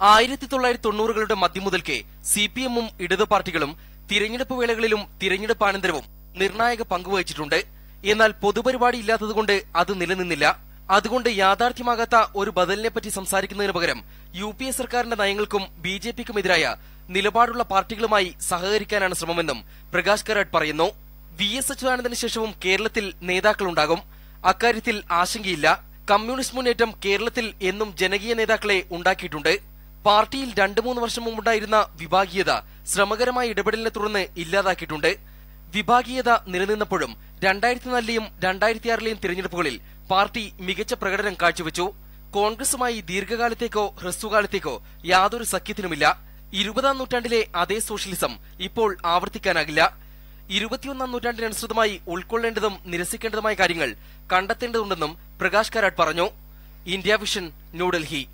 ആയിരത്തി തൊള്ളായിരത്തി തൊണ്ണൂറുകളുടെ മധ്യം മുതൽക്കേ സി പി എമ്മും ഇടതു പാർട്ടികളും തിരഞ്ഞെടുപ്പ് വേളകളിലും തിരഞ്ഞെടുപ്പാനന്തരവും നിർണായക പങ്കുവഹിച്ചിട്ടുണ്ട്. എന്നാൽ പൊതുപരിപാടി ഇല്ലാത്തതുകൊണ്ട് അത് നിലനിന്നില്ല. അതുകൊണ്ട് യാഥാർത്ഥ്യമാകാത്ത ഒരു ബദലിനെപ്പറ്റി സംസാരിക്കുന്നതിന് പകരം യു പി എ സർക്കാരിന്റെ നയങ്ങൾക്കും ബി ജെ പിക്കുമെതിരായ നിലപാടുള്ള പാർട്ടികളുമായി സഹകരിക്കാനാണ് ശ്രമമെന്നും പ്രകാശ് കരാട്ട് പറയുന്നു. വി എസ് അച്യുതാനന്ദന് ശേഷവും കേരളത്തിൽ നേതാക്കളുണ്ടാകും. അക്കാര്യത്തിൽ ആശങ്കയില്ല. കമ്മ്യൂണിസ്റ്റ് മുന്നേറ്റം കേരളത്തിൽ എന്നും ജനകീയ നേതാക്കളെ ഉണ്ടാക്കിയിട്ടുണ്ട്. പാർട്ടിയിൽ രണ്ടു മൂന്ന് വർഷം മുമ്പുണ്ടായിരുന്ന വിഭാഗീയത ശ്രമകരമായ ഇടപെടലിനെ തുടർന്ന് ഇല്ലാതാക്കിയിട്ടുണ്ട്. വിഭാഗീയത നിലനിന്നപ്പോഴും രണ്ടായിരത്തി നാലിലെയും രണ്ടായിരത്തിയാറിലെയും തിരഞ്ഞെടുപ്പുകളിൽ പാർട്ടി മികച്ച പ്രകടനം കാഴ്ചവെച്ചു. കോൺഗ്രസുമായി ദീർഘകാലത്തേക്കോ ഹ്രസ്വകാലത്തേക്കോ യാതൊരു സഖ്യത്തിനുമില്ല. ഇരുപതാം നൂറ്റാണ്ടിലെ അതേ സോഷ്യലിസം ഇപ്പോൾ ആവർത്തിക്കാനാകില്ല. ഇരുപത്തിയൊന്നാം നൂറ്റാണ്ടിനനുസൃതമായി ഉൾക്കൊള്ളേണ്ടതും നിരസിക്കേണ്ടതുമായ കാര്യങ്ങൾ കണ്ടെത്തേണ്ടതുണ്ടെന്നും പ്രകാശ് കാരാട്ട് പറഞ്ഞു. India Vision New Delhi.